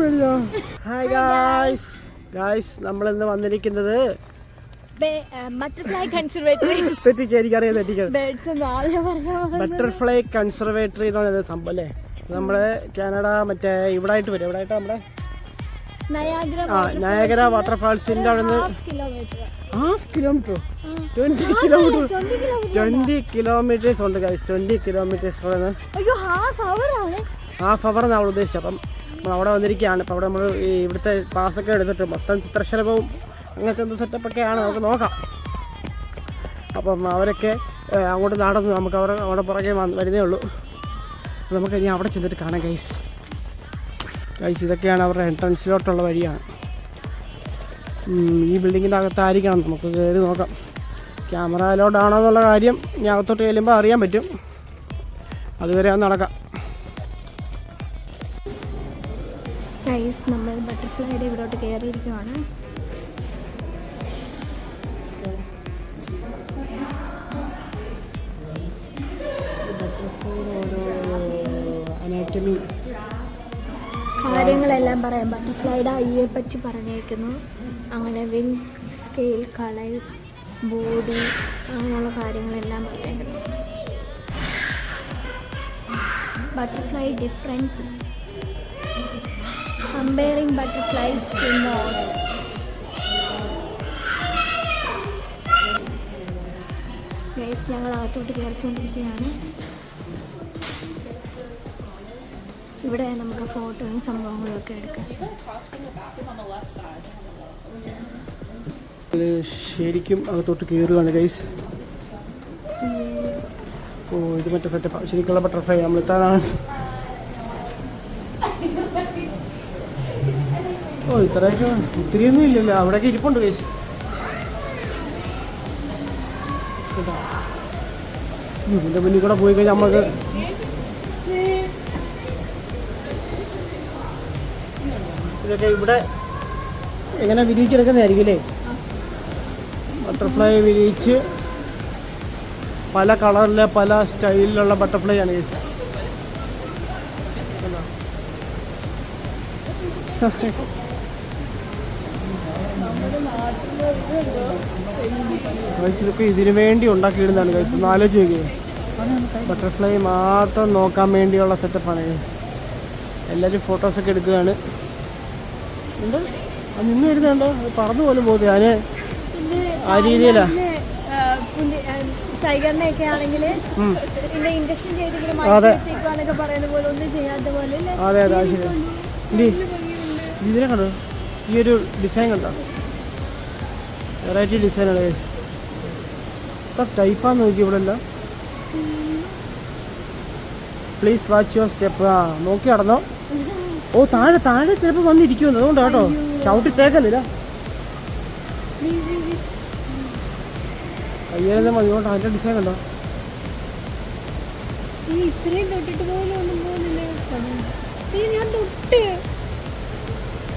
പേടിയാ. Hi guys guys നമ്മളിന്ന് വന്നിരിക്കുന്നത് ബട്ടർഫ്ലൈ കൺസർവേറ്ററി തെറ്റിക്ക് ബേർഡ്സ് ഒന്നും ബട്ടർഫ്ലൈ കൺസർവേറ്ററി എന്ന് പറയുന്ന സംഭവം അല്ലേ? നമ്മുടെ കാനഡ മറ്റേ ഇവിടെ ആയിട്ട് വരും. ഇവിടെ ആയിട്ട് നമ്മുടെ? നയാഗ്ര വാട്ടർഫാൾസിന്റെ അവിടെ നിന്ന് half kilometre twenty kilometre twenty kilometres ഉണ്ട്? Guys twenty kilometres half hour ആണ്. എന്നാണ് അവിടെ ഉദ്ദേശിച്ചത്. അപ്പം നമ്മൾ അവിടെ വന്നിരിക്കുകയാണ്. ഇപ്പം അവിടെ നമ്മൾ ഇവിടുത്തെ പാസ്സൊക്കെ എടുത്തിട്ട് മൊത്തം ചിത്രശലഭവും അങ്ങനത്തെ എന്ത് സെറ്റപ്പൊക്കെയാണ് നമുക്ക് നോക്കാം. അപ്പം അവരൊക്കെ അങ്ങോട്ട് നടന്ന് നമുക്ക് അവർ അവിടെ പുറകെ വരുന്നേ ഉള്ളൂ. നമുക്ക് ഇനി അവിടെ ചെന്നിട്ട് കാണാം ഗൈസ് ഗൈസ് ഇതൊക്കെയാണ് അവരുടെ എൻട്രൻസിലോട്ടുള്ള വഴിയാണ്. ഈ ബിൽഡിങ്ങിന്റെ അകത്തായിരിക്കണം. നമുക്ക് കയറി നോക്കാം. ക്യാമറ അലോഡാണോ എന്നുള്ള കാര്യം ഇനി അകത്തോട്ട് ചെല്ലുമ്പോൾ അറിയാൻ പറ്റും. അതുവരെ ഒന്ന് നടക്കാം. ഗൈസ് നമ്മൾ ബട്ടർഫ്ലൈയുടെ ഇവിടോട്ട് കയറിയിരിക്കുവാണ്. അനാറ്റമി കാര്യങ്ങളെല്ലാം പറയാം. ബട്ടർഫ്ലൈയുടെ ഐയെ പറ്റി പറഞ്ഞേക്കുന്നു. അങ്ങനെ വിങ് സ്കെയിൽ കളേഴ്സ് ബോഡി അങ്ങനെയുള്ള കാര്യങ്ങളെല്ലാം പറഞ്ഞേക്കുന്നു. ബട്ടർഫ്ലൈ ഡിഫറൻസസ് കമ്പയറിംഗ് ബട്ടർഫ്ലൈസ് ഞങ്ങൾ അകത്തോട്ട് കയറിക്കൊണ്ടിരിക്കുകയാണ് ഇവിടെ നമുക്ക് ഫോട്ടോയും സംഭവങ്ങളും ഒക്കെ എടുക്കാം. ശരിക്കും അകത്തോട്ട് കയറുകയാണ് ഗൈസ് ഓ ഇത് മറ്റേ സെറ്റപ്പ് ശരിക്കുള്ള ബട്ടർഫ്ലൈ നമ്മൾ എത്താനാണ് ഓ ഇത്രയൊക്കെ ഒത്തിരിയൊന്നും ഇല്ലല്ലോ. അവിടെയൊക്കെ ഇരിപ്പുണ്ട് കേസ് ഇതിന്റെ മുന്നിൽ കൂടെ പോയി കഴിഞ്ഞാൽ നമുക്ക് ഇതൊക്കെ ഇവിടെ എങ്ങനെ വിരിയിച്ചെടുക്കുന്നതായിരിക്കും അല്ലേ ബട്ടർഫ്ലൈ വിരിയിച്ച് പല കളറിലെ പല സ്റ്റൈലിലുള്ള ബട്ടർഫ്ലൈ ആണ് ഇതൊക്കെ ഇതിനു വേണ്ടി ഉണ്ടാക്കിയിടുന്നതാണ് ഗൈസ് ഒന്ന് ആലോചിച്ച് ബട്ടർഫ്ലൈ മാത്രം നോക്കാൻ വേണ്ടിയുള്ള സെറ്റപ്പാണ് എല്ലാവരും ഫോട്ടോസൊക്കെ എടുക്കുകയാണ്. ഉണ്ട്. നിന്ന് വരുന്നുണ്ടോ? പറന്നു പോലും പോകുന്നത് ഞാൻ ആ രീതിയിലാ. ടൈഗറിനെ ഒക്കെ ആണെങ്കിൽ ഉം. ഇതിന്റെ ഇഞ്ചക്ഷൻ ചെയ്തെങ്കിലും. പറയുന്ന പോലെ ഒന്നും ചെയ്യാത്ത പോലെ? അതെ അതെ അത് ശരി ഇതിനെ കണ്ടോ? ഈ ഒരു ഡിസൈൻ കണ്ടോ? വെറൈറ്റി ഡിസൈനാണ് ടൈപ്പാന്ന് നോക്കി ഇവിടെ എല്ലാം. പ്ലീസ് വാച്ച് യുവർ സ്റ്റെപ്പ് ആ നോക്കി നടന്നോ? ഓ താഴെ താഴെ ചിലപ്പോൾ വന്നിരിക്കുന്നു അതുകൊണ്ട് കേട്ടോ. തേക്കല്ല അയ്യായിരം മതി. കൊണ്ട്? അതിന്റെ ഡിസൈൻ കണ്ടോ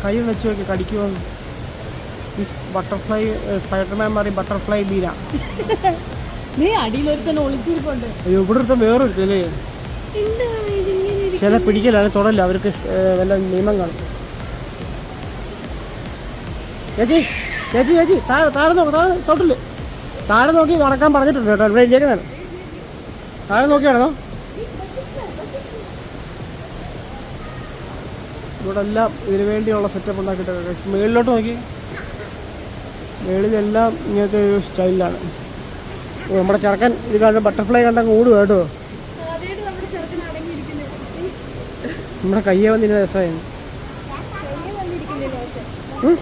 കൈ വെച്ച് നോക്കി കടിക്കുമെന്ന് ബട്ടർഫ്ലൈ സ്പൈഡർമാൻ മാറി ബട്ടർഫ്ലൈ ബീന നീ അടിയിലൊരുത്തന്നെ ഒളിച്ചിരിപ്പുണ്ട്. ഇവിടെ വേറൊരു ഇരിക്കുന്നത്? ചില പിടിക്കലാണ് തുടല്ല അവർക്ക് വല്ല നിയമം കാണും ചേച്ചി ചേച്ചി ചേച്ചി താഴെ താഴെ നോക്ക് താഴെ ചോട്ടില്ല താഴെ നോക്കി നടക്കാൻ പറഞ്ഞിട്ടുണ്ട് കേട്ടോ ഇവിടെ ഇരിക്കുന്നതാണ് താഴെ നോക്കിയാണോ? ഇവിടെ എല്ലാം ഇതിനു വേണ്ടിയുള്ള സെറ്റപ്പ് ഉണ്ടാക്കിയിട്ടുണ്ട് മുകളിലോട്ട് നോക്കി. മുകളിലെല്ലാം ഇങ്ങനത്തെ ഒരു സ്റ്റൈലാണ് നമ്മുടെ ചെറുക്കൻ ഇത് കണ്ട് ബട്ടർഫ്ലൈ കണ്ടങ്ങ് ഓടുക കേട്ടോ ആദ്യമായിട്ട് നമ്മുടെ ചെറുക്കൻ അടങ്ങിയിരിക്കുന്നത് നമ്മുടെ കയ്യെ വന്നിരുന്ന ഉം.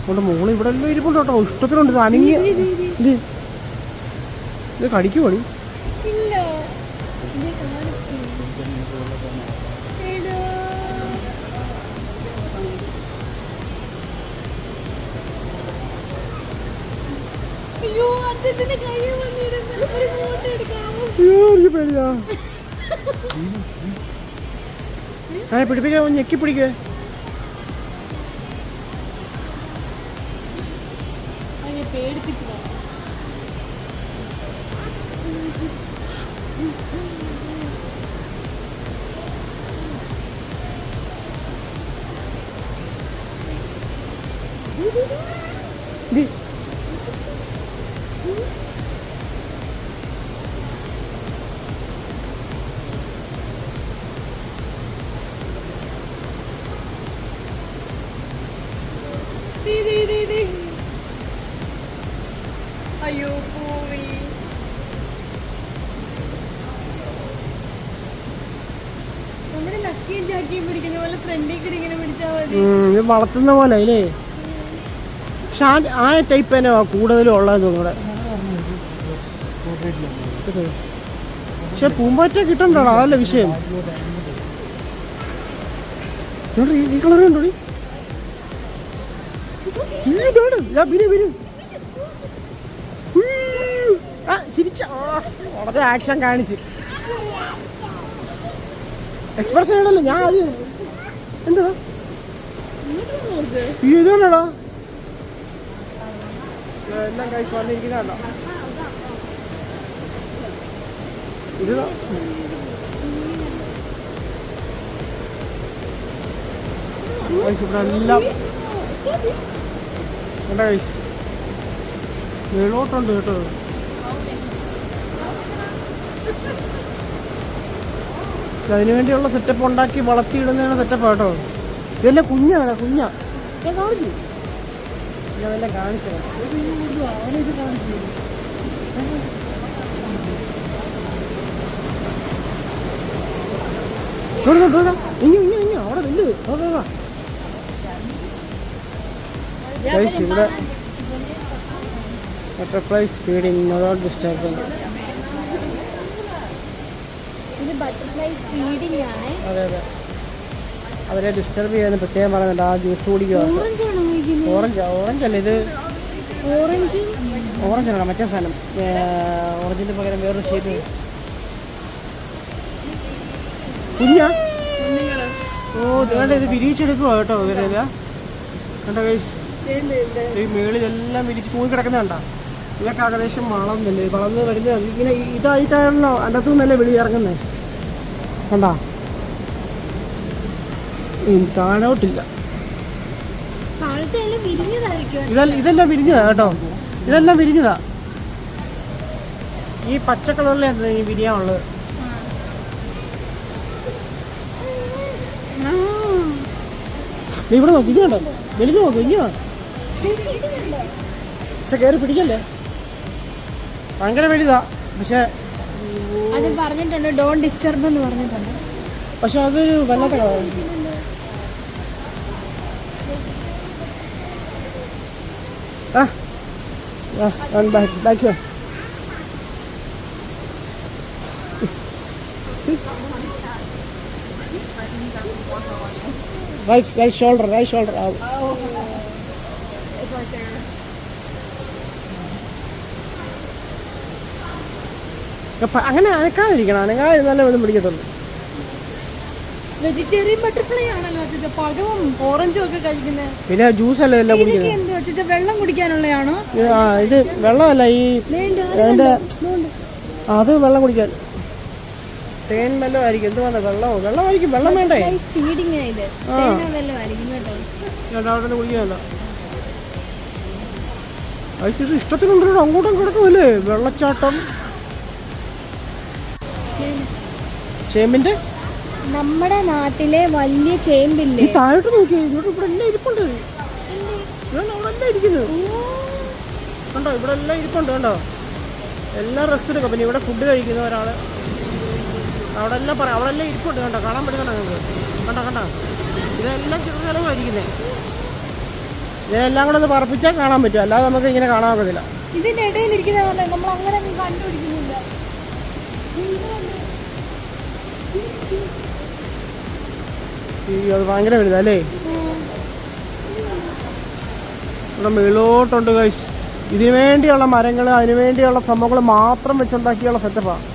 അതുകൊണ്ട് മോൾ ഇവിടെ എല്ലാം ഇരിപ്പുണ്ട് കേട്ടോ. ഇഷ്ടത്തിനുണ്ട്. ഇത് അനങ്ങി ഇത് കടിക്കുവാണി. ഇല്ല. പേടിയാ ആ പിടിപ്പിക്കാൻ ഞെക്കി പിടിക്കേ. പേടിപ്പിക്കുക വളർത്തുന്ന പോലെ അല്ലേ പക്ഷെ ആ ആ ടൈപ്പ് തന്നെ കൂടുതലും ഉള്ളത് തോന്നുന്നു പക്ഷെ പൂമ്പാറ്റ കിട്ടണ്ടോ അതല്ല വിഷയം. ഈ കളർ. ആ, ചിരിച്ച. വളരെ ആക്ഷൻ കാണിച്ച്. എക്സ്പ്രഷൻ ഇടല്ലോ ഞാൻ അത് എന്താ ഈ ഇതാണോടാ എല്ലാം കഴിച്ച് വന്നിരിക്കുന്നതാണോ? ഇത് ഇവിടെ എല്ലാം എന്താ മേളോട്ടുണ്ട് കേട്ടോ. അതിനു വേണ്ടിയുള്ള സെറ്റപ്പ് ഉണ്ടാക്കി വളർത്തിയിടുന്നതാണ് സെറ്റപ്പ് കേട്ടോ. ഇതെല്ലാം കുഞ്ഞാണ് കുഞ്ഞാ. ഞാൻ കാണിച്ചു. ഞാൻ അതെല്ലാം കാണിച്ചത്. അവനിത് കാണിച്ചു ഇനി ഇനി ഇനി അവിടെ വല്ല് ഇവിടെ ഫീഡിങ് നോട്ട് ഡിസ്റ്റർബൻസ് ഇത് ബട്ടർഫ്ലൈ സ്പീഡിങ് ആണ്. അതെ അതെ. അവരെ ഡിസ്റ്റർബ് ചെയ്യാൻ പ്രത്യേകം പറയുന്നുണ്ട് ആ ജ്യൂസ് കുടിക്കുക ഓറഞ്ച് ഓറഞ്ച് അല്ല ഇത് ഓറഞ്ച് ഓറഞ്ച് ആണ് മറ്റേ സാധനം. ഓറഞ്ചിന്റെ പകരം വേറൊരു ഷേപ്പ് കുഞ്ഞാ? ഓ വേണ്ട ഇത് വിരിച്ചെടുക്കുക കേട്ടോ ഇവരെല്ലാം കണ്ടോ കൈസ് ഈ മേളിലെല്ലാം വിരിച്ച് തൂങ്ങി കിടക്കുന്ന കണ്ട. ഇതൊക്കെ ഏകദേശം വളർന്നില്ലേ വളർന്ന് വരുന്ന ഇങ്ങനെ ഇതായിട്ടാണല്ലോ അതിനകത്തു നിന്നല്ലേ വെളി ഇറങ്ങുന്നത് കണ്ടാ? താഴോട്ടില്ല. ഇതെല്ലാം വിരിഞ്ഞതാ കേട്ടോ. ഇതെല്ലാം വിരിഞ്ഞതാ. ഈ പച്ച കളറിലെ ഈ വിരിയാനുള്ളത് നീ ഇവിടെ നോക്കി ഇത് കണ്ടോ? വലുത് നോക്ക് ഇനി പക്ഷെ കയറി പിടിക്കല്ലേ? ഭയങ്കര വലുതാ പക്ഷെ അത് പറഞ്ഞിട്ടുണ്ട് ഡോൺ ഡിസ്റ്റർബ് എന്ന് പറഞ്ഞിട്ടുണ്ട്. പക്ഷെ അതൊരു വല്ലാത്ത കളറാണ് ആ back back See? Right, right shoulder, right shoulder out. അപ്പൊ അങ്ങനെ അനക്കാതിരിക്കണം നല്ല ഒന്നും പിടിക്കത്തുള്ളൂ വെജിറ്റേറിയൻ ബട്ടർഫ്ലൈ ആണല്ലോ അച്ഛ പഴവും ഓറഞ്ചും ഒക്കെ കഴിക്കുന്നത് പിന്നെ ജ്യൂസ് അല്ലേ എല്ലാം കുടിക്കുന്നത് എന്ത് അച്ഛാ വെള്ളം കുടിക്കാനുള്ളതാണോ? ഇത് ആ ഇത് വെള്ളമല്ല ഈ അതിന്റെ അത് വെള്ളം കുടിക്കാൻ. തേൻ വെള്ളം ആയിരിക്കും. എന്ത് വേണ്ട വെള്ളമോ? വെള്ളമായിരിക്കും വെള്ളം വേണ്ടേ? ഫീഡിങ് ആയത് രണ്ടാമത്തെ കുടിക്കാനല്ല ഇത് ഇഷ്ടത്തിനുണ്ടോ അങ്ങോട്ടും കിടക്കുമല്ലേ വെള്ളച്ചാട്ടം. ചേമ്പിന്റെ? നമ്മുടെ നാട്ടിലെ വലിയ ചേമ്പില്ലേ? താഴോട്ട് നോക്കിയേ ഇങ്ങോട്ട് ഇവിടെ എല്ലാം ഇരിപ്പുണ്ട്. അവിടെ കണ്ടോ ഇവിടെ എല്ലാം ഇരിപ്പുണ്ട് കണ്ടോ? എല്ലാം റെസ്റ്റ് എടുക്കാം. പിന്നെ ഇവിടെ ഫുഡ് കഴിക്കുന്ന ഒരാൾ. അവിടെ എല്ലാം പറയാം അവിടെ എല്ലാം ഇരിപ്പുണ്ട് കണ്ടോ? കാണാൻ പറ്റുന്നുണ്ടോ നിങ്ങൾക്ക്? കണ്ടോ കണ്ടോ? ഇതെല്ലാം ചെറു സ്ഥലമായിരിക്കുന്നേ ഇതെല്ലാം കൂടെ ഒന്ന് പറപ്പിച്ചാൽ കാണാൻ പറ്റും. അല്ലാതെ നമുക്ക് ഇങ്ങനെ കാണാൻ പറ്റില്ല ഇതിന്റെ ഇടയിൽ ഇരിക്കുന്ന നമ്മൾ അങ്ങനെ കണ്ടുപിടിക്കുന്നില്ല. അത് ഭയങ്കര വലുതല്ലേ ഇവിടെ മേളോട്ടുണ്ട് കഴിച്ച് ഇതിനു വേണ്ടിയുള്ള മരങ്ങൾ അതിനു വേണ്ടിയുള്ള സംഭവങ്ങൾ മാത്രം വെച്ചുണ്ടാക്കിയുള്ള സെറ്റപ്പാണ്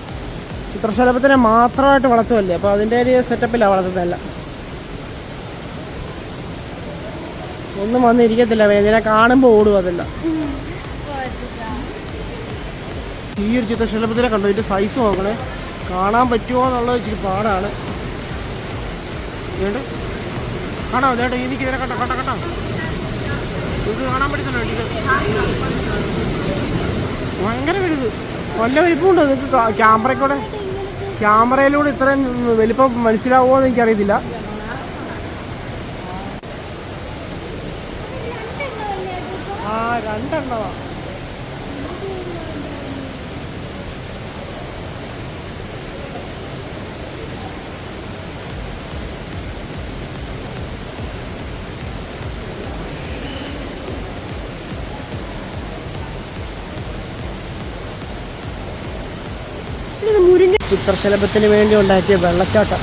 ചിത്രശലഭത്തിനെ മാത്രമായിട്ട് വളർത്തുമല്ലേ അപ്പോൾ അതിന്റെ ഒരു സെറ്റപ്പിലാണ് വളർത്തുന്നതല്ല ഒന്നും വന്നിരിക്കത്തില്ല വേദന കാണുമ്പോൾ ഓടും അതല്ല. ഈ ഒരു ചിത്രശലഭത്തിനെ കണ്ടോ? ഇതിന്റെ സൈസ് നോക്കണേ. കാണാൻ പറ്റുമോ എന്നുള്ളത് ഇച്ചിരി പാടാണ്. വേണ്ട കാണോ ചേട്ടാ എനിക്ക് ഇതിനെ കണ്ടോ? കണ്ടോ കണ്ടോ? ഇത് കാണാൻ പറ്റുന്നുണ്ടോ? ഇത് ഭയങ്കര വലുത് വല്ല വലിപ്പമുണ്ടോ നിങ്ങൾക്ക് ക്യാമറയ്ക്കൂടെ? ക്യാമറയിലൂടെ ഇത്രയും വലിപ്പം മനസ്സിലാവുമോ എന്ന് എനിക്കറിയത്തില്ല. ആ രണ്ടെണ്ണമാ ചിത്രശലഭത്തിന് വേണ്ടി ഉണ്ടാക്കിയ വെള്ളച്ചാട്ടം.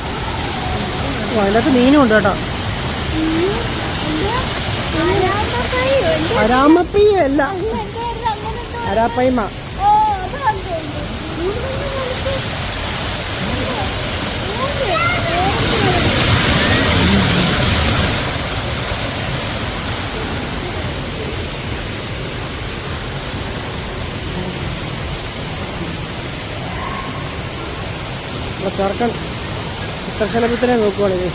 ഓ, അതിനകത്ത് മീനും ഉണ്ട് കേട്ടോ അരാമപ്പയ്യല്ല അരാപ്പയ്മ നമ്മുടെ ഇത്ര ശലഭത്തിനെ നോക്കുവാണിത്.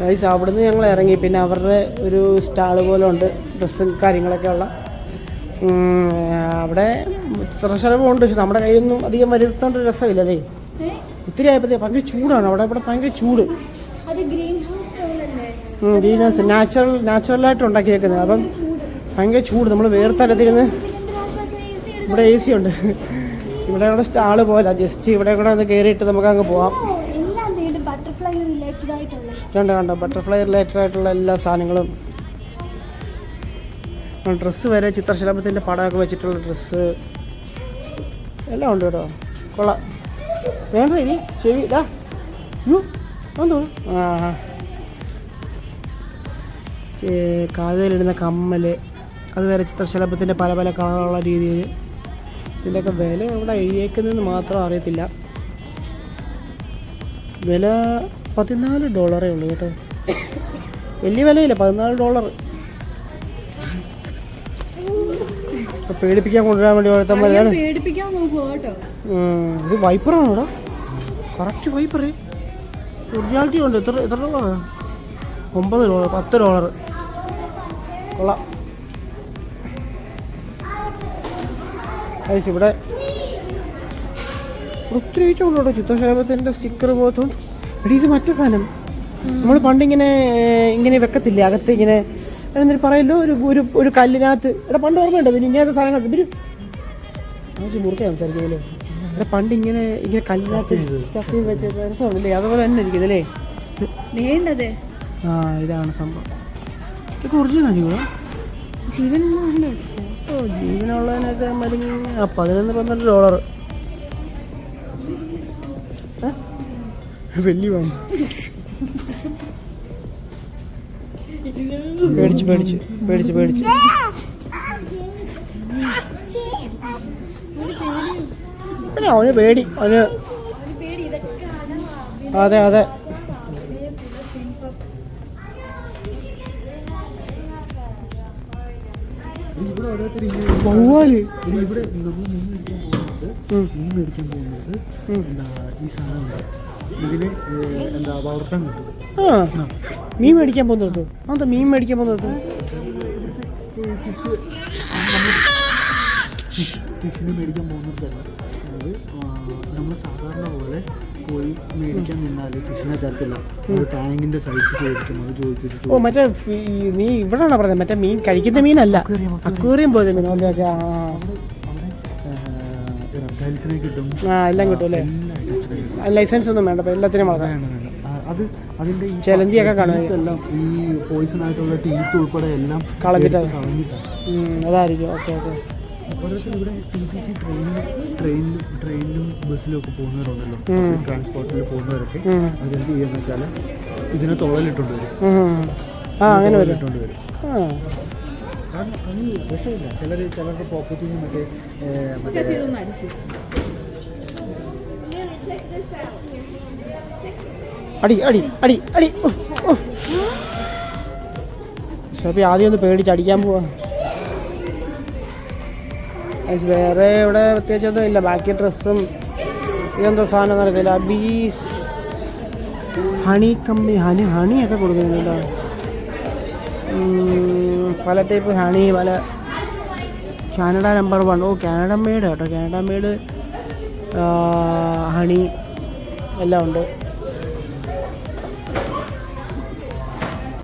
ഗൈസ് അവിടുന്ന് ഞങ്ങൾ ഇറങ്ങി. പിന്നെ അവരുടെ ഒരു സ്റ്റാൾ പോലെ ഉണ്ട്. ഡ്രസ്സും കാര്യങ്ങളൊക്കെ ഉള്ള. അവിടെ ഉണ്ട്. പക്ഷെ നമ്മുടെ കയ്യൊന്നും അധികം വരുത്തേണ്ട ഒരു രസമില്ലല്ലേ ഒത്തിരി ആയപ്പോഴത്തേ ഭയങ്കര ചൂടാണ്. അവിടെ ഇവിടെ ഭയങ്കര ചൂട്. ഗ്രീൻ ഹൗസ് നാച്ചുറൽ നാച്ചുറലായിട്ട് ഉണ്ടാക്കിയേക്കുന്നത്. അപ്പം ഭയങ്കര ചൂട്. നമ്മൾ വേർത്തരത്തിരുന്ന് ഇവിടെ എ സി ഉണ്ട്. ഇവിടെ ഇവിടെ സ്റ്റാൾ പോലെ ജസ്റ്റ് ഇവിടെ കൂടെ ഒന്ന് കയറിയിട്ട് നമുക്ക് അങ്ങ് പോവാം. കണ്ടോ കണ്ടോ? ബട്ടർഫ്ലൈ റിലേറ്റഡ് ആയിട്ടുള്ള എല്ലാ സാധനങ്ങളും. ഡ്രസ്സ് വരെ ചിത്രശലഭത്തിന്റെ പടമൊക്കെ വെച്ചിട്ടുള്ള ഡ്രസ്സ് എല്ലാം ഉണ്ട് കേട്ടോ. കൊള്ളാം. വേണ്ട ഇനി ചെവി ഇതാ യു എന്തോ? ആ. ചെ- കാതിലിടുന്ന കമ്മൽ അത് വരെ ചിത്രശലഭത്തിന്റെ പല പല കളറുള്ള രീതിയിൽ ഇതിന്റെയൊക്കെ വില ഇവിടെ എഴുതിയേക്കുന്നതെന്ന് മാത്രം അറിയത്തില്ല. വില പതിനാല് ഡോളറേ ഉള്ളൂ കേട്ടോ. വലിയ വിലയില്ല പതിനാല് ഡോളർ. പേടിപ്പിക്കാൻ കൊണ്ടുവരാൻ വേണ്ടി ഓരോരുത്തന്മാരാണ് ഇത് വൈപ്പറാണ് ഇവിടെ. കറക്റ്റ് വൈപ്പറ് ഒറിജിനാലിറ്റി ഉണ്ട്. എത്ര എത്ര ഡോളർ ഒമ്പത് ഡോളർ പത്ത് ഡോളർ. കൊള്ളാം. ഗൈസ് ഇവിടെ ഒത്തിരി ഐറ്റം ഉണ്ട് കേട്ടോ ചിത്രശലഭത്തിന്റെ സ്റ്റിക്കർ പോലത്തും. എടീ ഇത് മറ്റേ സാധനം. നമ്മൾ പണ്ടിങ്ങനെ ഇങ്ങനെ വെക്കത്തില്ലേ? അകത്ത് ഇങ്ങനെ എന്നിട്ട് പറയല്ലോ? ഒരു ഒരു ഒരു കല്ലിനകത്ത്. എടാ പണ്ട് ഓർമ്മയുണ്ടോ? പിന്നെ ഇങ്ങനത്തെ സാധനങ്ങൾ വരും ആവശ്യം മുറുക്കെ സംസാരിക്കുന്നല്ലേ? എടാ പണ്ട് ഇങ്ങനെ ഇങ്ങനെ കല്ലിനകത്ത് സ്റ്റഫ് ചെയ്ത്. വെച്ച രസമുണ്ടല്ലേ അതുപോലെ തന്നെ ഇരിക്കും ഇതല്ലേ? വേണ്ടത്. ആ ഇതാണ് സംഭവം. ഇതൊക്കെ ഒറിജിനൽ ജീവനുള്ള ജീവനുള്ളതിനൊക്കെ മരുന്ന് ആ പതിനൊന്ന് പന്ത്രണ്ട് ഡോളർ വലിയ വാങ്ങി. പേടിച്ച് പേടിച്ച് പേടിച്ച് പേടിച്ച്. അവന് പേടി. അവന് അതെ അതെ. വവ്വാൽ ഇവിടെ നമ്മൾ മീൻ മേടിക്കാൻ പോകുന്നത് എന്താ ഈ സാധനം ഇതിന് എന്താ വളർത്താൻ കിട്ടും ആ. മീൻ മേടിക്കാൻ പോകുന്നത് അതെന്താ മീൻ മേടിക്കാൻ പോകുന്നത് ഫിഷ് ഫിഷിന് മേടിക്കാൻ അതായത് നമ്മൾ സാധാരണ പോലെ പോയി മേടിക്കാൻ നിന്നാൽ ഫിഷിനെ തരത്തില്ല. ഒരു ടാങ്കിന്റെ സൈസ് ചോദിക്കും അത് ചോദിക്കും ഓ മറ്റേ നീ ഇവിടെയാണോ പറഞ്ഞത്? മറ്റേ മീൻ കഴിക്കുന്ന മീനല്ല. അക്വേറിയം പോലെ മീൻ. ഓക്കെ ഓക്കെ റെപ്റ്റൈൽസിനെ കിട്ടും. ആ എല്ലാം കിട്ടും അല്ലേ. ലൈസൻസ് ഒന്നും വേണ്ട എല്ലാത്തിനും വളർത്താം. വേണം, വേണം. ആ, അത് അതിന്റെ ഈ ചെലന്തിയൊക്കെ കാണും. teeth ഈ പോയിസൺ ആയിട്ടുള്ള ടീത്ത് ഉൾപ്പെടെ എല്ലാം കളഞ്ഞിട്ടാ? കളഞ്ഞിട്ടാണ് അതായിരിക്കും. Okay okay. ഓരോരുത്തർ ഇവിടെ ടി ടി സി ട്രെയിനിലും ട്രെയിനിലും ട്രെയിനിലും ബസ്സിലും ഒക്കെ പോകുന്നവരുണ്ടല്ലോ ട്രാൻസ്പോർട്ടിൽ പോകുന്നവരൊക്കെ. അവരെന്ത് ചെയ്യാന്ന് വെച്ചാൽ ഇതിനെ വരും. ആ അങ്ങനെ വരും. കാരണം അത് വിഷമില്ല ചിലർ ചിലർക്ക് പോക്കറ്റിൽ നിന്ന് മറ്റേ അടി അടി അടി അടി. ഷോപ്പി ആദ്യം ഒന്ന് പേടിച്ച് അടിക്കാൻ പോവാ. വേറെ ഇവിടെ പ്രത്യേകിച്ചൊന്നും ഇല്ല. ബാക്കി ഡ്രസ്സും ഇതെന്തോ സാധനം അറിയത്തില്ല ബീസ് ഹണി കമ്പനി ഹണി ഹണിയൊക്കെ കൊടുക്കുന്നുണ്ട്? ഉം, പല ടൈപ്പ് ഹണി പല കാനഡ നമ്പർ വൺ ഓ കാനഡ മെയ്ഡ് കേട്ടോ. കാനഡ മെയ്ഡ് ഹണി എല്ലാം ഉണ്ട്.